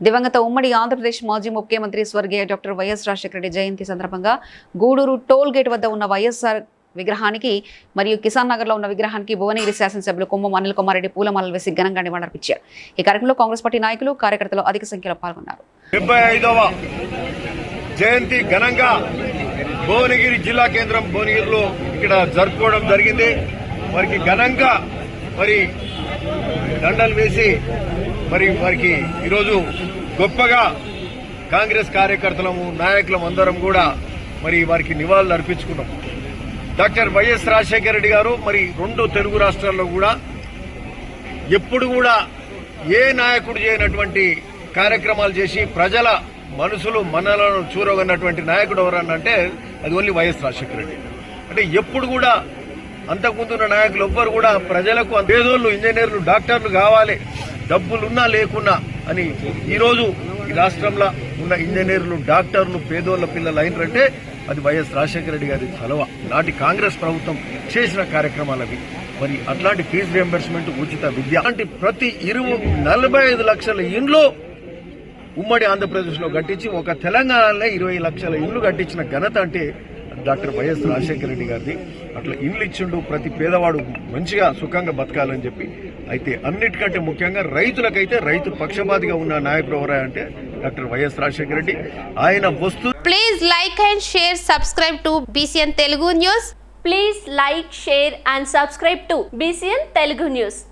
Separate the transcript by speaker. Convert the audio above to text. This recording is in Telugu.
Speaker 1: దివంగత ఉమ్మడి ఆంధ్రప్రదేశ్ మాజీ ముఖ్యమంత్రి స్వర్గీయ డాక్టర్ వైఎస్ రాజశేఖరరెడ్డి జయంతి సందర్భంగా గూడూరు టోల్ గేట్ వద్ద ఉన్న వైఎస్ఆర్ విగ్రహానికి మరియు కిసాన్ నగర్లో ఉన్న విగ్రహానికి భువనగిరి శాసనసభ్యులు కొమ్మ అనిల్ కుమార్ రెడ్డి పూలమాలలు వేసి ఘనంగా నివాళులర్పించారు. ఈ కార్యక్రమంలో కాంగ్రెస్ పార్టీ నాయకులు కార్యకర్తలు అధిక సంఖ్యలో పాల్గొన్నారు.
Speaker 2: జయంతి ఘనంగా భువనగిరి జిల్లా కేంద్రం భువనగిరిలో ఇక్కడ జరుపుకోవడం జరిగింది. వారికి ఘనంగా మరి దండలు వేసి మరి వారికి ఈరోజు గొప్పగా కాంగ్రెస్ కార్యకర్తలము నాయకులం అందరం కూడా మరి వారికి నివాళులు అర్పించుకున్నాం. డాక్టర్ వైఎస్ రాజశేఖర రెడ్డి గారు మరి రెండు తెలుగు రాష్ట్రాల్లో కూడా ఎప్పుడు కూడా ఏ నాయకుడు చేయనటువంటి కార్యక్రమాలు చేసి ప్రజల మనసులు మనలను చూరగన్నటువంటి నాయకుడు ఎవరన్నంటే అది ఓన్లీ వైఎస్ రాజశేఖర రెడ్డి. అంటే ఎప్పుడు కూడా అంతకుముందున్న నాయకులు ఎవ్వరు కూడా ప్రజలకు పేదోళ్ళు ఇంజనీర్లు డాక్టర్లు కావాలి. డబ్బులున్నా లేకున్నా అని ఈరోజు ఈ రాష్ట్రంలో ఉన్న ఇంజనీర్లు డాక్టర్లు పేదోళ్ళ పిల్లలు అయినరంటే అది వైఎస్ రాజశేఖర రెడ్డి గారి చలవ. నాటి కాంగ్రెస్ ప్రభుత్వం చేసిన కార్యక్రమాలవి. మరి అట్లాంటి ఫీజు రియంబర్స్మెంట్ ఉచిత విద్య. అలాంటి ప్రతి ఇరువు నలభై ఐదు లక్షల ఇండ్లు ఉమ్మడి ఆంధ్రప్రదేశ్లో కట్టించి ఒక తెలంగాణలో ఇరవై లక్షల ఇండ్లు కట్టించిన ఘనత అంటే డాక్టర్ వైఎస్ రాజశేఖర రెడ్డి గారిది. అట్లా ఇల్లు ఇచ్చిండు ప్రతి పేదవాడు మంచిగా సుఖంగా బతకాలని చెప్పి. అయితే అన్నిటికంటే ముఖ్యంగా రైతులకైతే రైతు పక్షపాతిగా ఉన్న నాయకుడు ఎవరా అంటే డాక్టర్ వైఎస్ రాజశేఖర రెడ్డి. ఆయన వస్తు
Speaker 3: please like and share subscribe to BCN Telugu news
Speaker 4: please like share and subscribe to BCN Telugu news